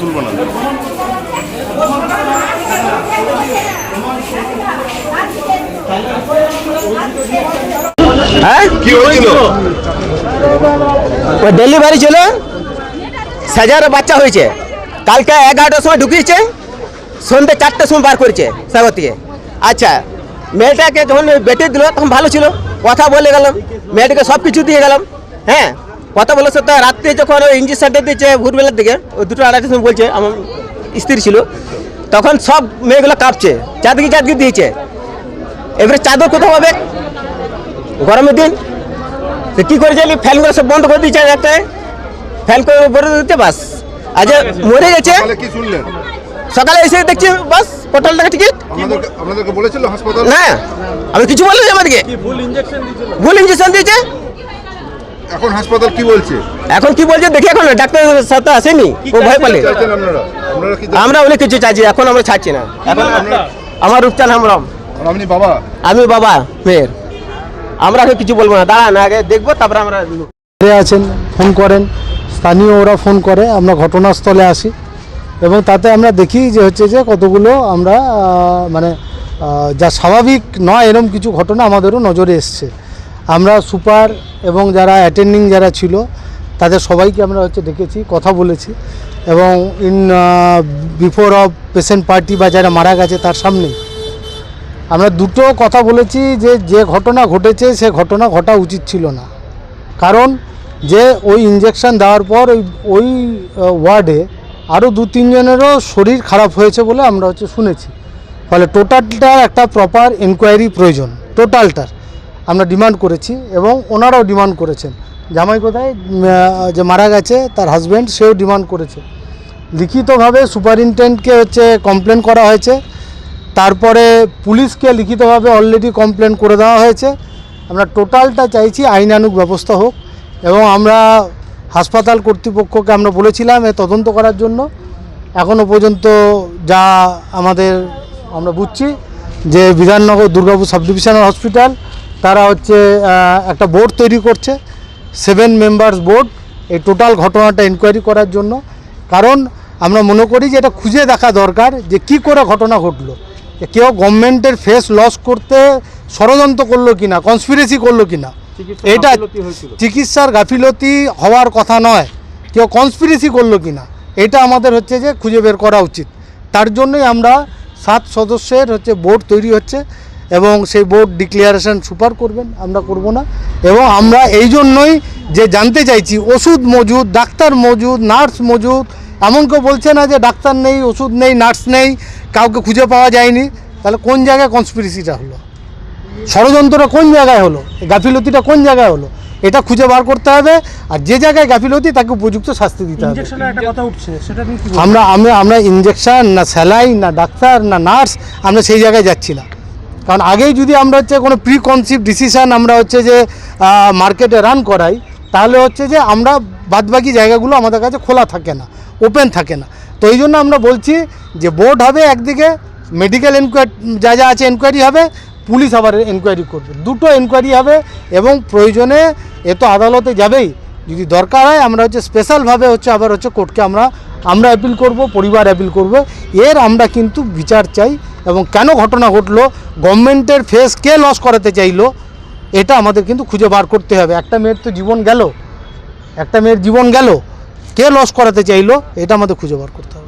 তুলব না হ্যাঁ? কি হয়েছিল? ওই ডেলিভারি ছিল। সাজার বাচ্চা হয়েছে। কালকে এগারোটার সময় ঢুকিয়েছে। সন্ধ্যে চারটার সময় বার করেছে সাগর থেকে। আচ্ছা মেয়েটাকে যখন বেটে দিল তখন ভালো ছিল। কথা বলে গেলাম। মেয়েটাকে সব কিছু দিয়ে গেলাম। হ্যাঁ কথা বলে সত্য রাত্রে যখন ওই ইঞ্জেকশনটা দিয়েছে ভোরবেলার দিকে ওই দুটো আড়াইটার সময় বলছে আমার স্ত্রী ছিল তখন সব মেয়েগুলো কাঁপছে চারদিকে চারদিকে দিয়েছে। এবারে চাদর কোথাও হবে? গরমের দিন। তো কী করে জানি ফ্যানগুলো সব বন্ধ করে দিয়েছে একটা ফ্যান করে দিতে বাস। আজ মরে গেছে। সকালে এসে দেখছি বাস। পটল টাকা টিকিট? আপনাদেরকে বলেছিল হাসপাতাল? না। আমি কিছু বলিনি আমাদেরকে। ভুল ইঞ্জেকশন দিয়েছে? এখন হাসপাতাল কি বলছে? এখন কি বলছে দেখি এখন ডাক্তার সাথে আসেনি। ও ভয় পেলে। আমরা অনেক কিছু চাইছি এখন আমরা ছাড়ছি না। এখন আমার রূপচান হামরম। আপনি বাবা? আমি বাবা মেয়ের। আমরা এখন কিছু বলব না। দাঁড়ান আগে দেখব তারপরে আমরা আছেন ফোন করেন। স্থানীয় ওরা ফোন করে আমরা ঘটনাস্থলে আসি। এবং তাতে আমরা দেখি যে হচ্ছে যে কতগুলো আমরা মানে যা স্বাভাবিক নয় এরকম কিছু ঘটনা আমাদেরও নজরে এসছে। আমরা সুপার এবং যারা অ্যাটেন্ডিং যারা ছিল, তাদের সবাইকে আমরা হচ্ছে ডেকেছি কথা বলেছি এবং in before of patient party বা যারা মারা গেছে তার সামনে আমরা দুটো কথা বলেছি যে যে ঘটনা ঘটেছে সে ঘটনা ঘটা উচিত ছিল না। কারণ যে ওই ইঞ্জেকশন দেওয়ার পর ওই ওই ওয়ার্ডে আরও দু, তিনজনেরও শরীর খারাপ হয়েছে বলে আমরা হচ্ছে শুনেছি। ফলে টোটালটার একটা প্রপার এনকোয়ারি প্রয়োজন টোটালটার আমরা ডিমান্ড করেছি এবং ওনারাও ডিমান্ড করেছেন। জামাই কোথায়? যে মারা গেছে, তার হাজব্যান্ড সেও ডিমান্ড করেছে। লিখিতভাবে সুপারিনটেন্ডকে হচ্ছে কমপ্লেন করা হয়েছে। তারপরে পুলিশকে লিখিতভাবে অলরেডি কমপ্লেন করে দেওয়া হয়েছে। আমরা টোটালটা চাইছি আইনানুগ ব্যবস্থা হোক এবং আমরা হাসপাতাল কর্তৃপক্ষকে আমরা বলেছিলাম এ তদন্ত করার জন্য। এখনও পর্যন্ত যা আমাদের আমরা বুঝছি যে Bidhannagar Durgapur sub divisional hospital, তারা হচ্ছে একটা বোর্ড তৈরি করছে, সেভেন মেম্বার্স বোর্ড। এই টোটাল ঘটনাটা এনকোয়ারি করার জন্য। কারণ আমরা মনে করি যে এটা খুঁজে দেখা দরকার যে কি করে ঘটনা ঘটলো। কেউ গভর্নমেন্টের ফেস লস করতে ষড়যন্ত্র করল কিনা কনস্পিরেসি করল কিনা। এটা চিকিৎসার গাফিলতি হওয়ার কথা নয়। কেউ কনস্পিরেসি করল কিনা এটা আমাদের হচ্ছে যে খুঁজে বের করা উচিত। তার জন্যই আমরা সাত সদস্যের হচ্ছে বোর্ড তৈরি হচ্ছে এবং সেই বোর্ড ডিক্লিয়ারেশন সুপার করবেন আমরা করব না। এবং আমরা এই জন্যই যে জানতে চাইছি ওষুধ মজুদ ডাক্তার মজুদ নার্স মজুদ এমন কেউ বলছে না যে ডাক্তার নেই ওষুধ নেই নার্স নেই কাউকে খুঁজে পাওয়া যায়নি। তাহলে কোন জায়গায় কনস্পিরেসিটা হলো? ষড়যন্ত্রটা কোন জায়গায় হলো? গাফিলতিটা কোন জায়গায় হলো? এটা খুঁজে বার করতে হবে আর যে জায়গায় গাফিলতি তাকে উপযুক্ত শাস্তি দিতে হবে। আমরা আমরা আমরা ইঞ্জেকশন না স্যালাইন না ডাক্তার না নার্স আমরা সেই জায়গায় যাচ্ছি না। কারণ আগেই যদি আমরা হচ্ছে কোনো প্রি কনসিভ ডিসিশন আমরা হচ্ছে যে মার্কেটে রান করাই তাহলে হচ্ছে যে আমরা বাদবাকি জায়গাগুলো আমাদের কাছে খোলা থাকে না ওপেন থাকে না। তো এই জন্য আমরা বলছি যে বোর্ড হবে একদিকে মেডিকেল এনকোয়ারি যা যা আছে এনকোয়ারি হবে পুলিশ আবার এনকোয়ারি করবে। দুটো এনকোয়ারি হবে এবং প্রয়োজনে এ তো আদালতে যাবেই। যদি দরকার হয় আমরা হচ্ছে স্পেশালভাবে হচ্ছে আবার হচ্ছে কোর্টকে আমরা আমরা অ্যাপিল করব, পরিবার অ্যাপিল করব। এর আমরা কিন্তু বিচার চাই এবং কেন ঘটনা ঘটলো গভর্নমেন্টের ফেস কে লস করাতে চাইলো, এটা আমাদের কিন্তু খুঁজে বার করতে হবে। একটা মেয়ের তো জীবন গেল, একটা মেয়ের জীবন গেল, কে লস করাতে চাইলো, এটা আমাদের খুঁজে বার করতে হবে।